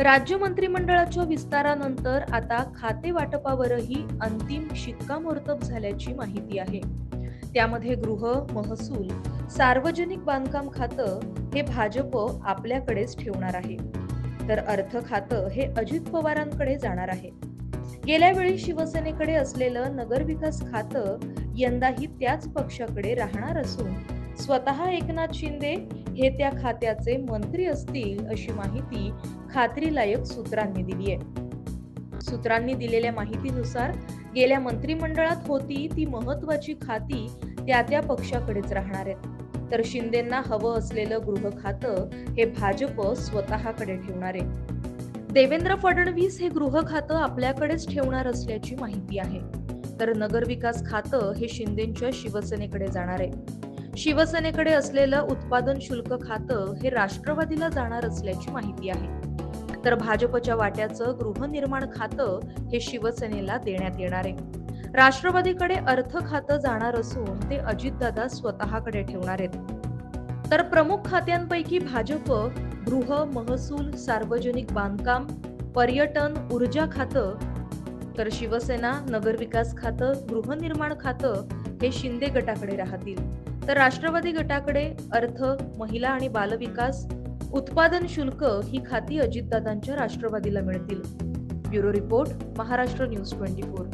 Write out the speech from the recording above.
राज्य मंत्रिमंडळाच्या विस्तारानंतर आता खाते वाटपावरही अंतिम शिक्कामोर्तब झाल्याची माहिती आहे. त्यामध्ये गृह महसूल सार्वजनिक बांधकाम खातं हे भाजप आपल्याकडेच ठेवणार आहे. तर अर्थ खातं हे अजित पवारांकडे जाणार आहे. गेल्या वेळी शिवसेनेकडे असलेलं नगरविकास खातं यंदाही त्याच पक्षाकडे राहणार असून स्वतः एकनाथ शिंदे हे त्या खात्याचे मंत्री असतील अशी माहिती खात्रीलायक सूत्रांनी दिली आहे. सूत्रांनी दिलेल्या माहितीनुसार गेल्या मंत्रिमंडळात होती ती महत्वाची खाती त्या त्या पक्षाकडेच राहणार आहेत. तर शिंदेंना हवं असलेलं गृह खातं हे भाजप स्वतःकडे ठेवणार आहे. देवेंद्र फडणवीस हे गृह खातं आपल्याकडेच ठेवणार असल्याची माहिती आहे. तर नगरविकास खातं हे शिंदेच्या शिवसेनेकडे जाणार आहे. शिवसेनेकडे असलेलं उत्पादन शुल्क खातं हे राष्ट्रवादीला जाणार असल्याची माहिती आहे. तर भाजपच्या वाट्याचं गृहनिर्माण खातं हे शिवसेनेला देण्यात येणार आहे. राष्ट्रवादीकडे अर्थ खातं जाणार असून ते अजितदादा स्वतःकडे ठेवणार आहेत. तर प्रमुख खात्यांपैकी भाजप गृह महसूल सार्वजनिक बांधकाम पर्यटन ऊर्जा खातं तर शिवसेना नगरविकास खातं गृहनिर्माण खातं हे शिंदे गटाकडे राहतील. तर राष्ट्रवादी गटाकडे अर्थ महिला आणि बालविकास उत्पादन शुल्क ही खाती अजितदादांच्या राष्ट्रवादीला मिळतील. Bureau report Maharashtra news twenty four.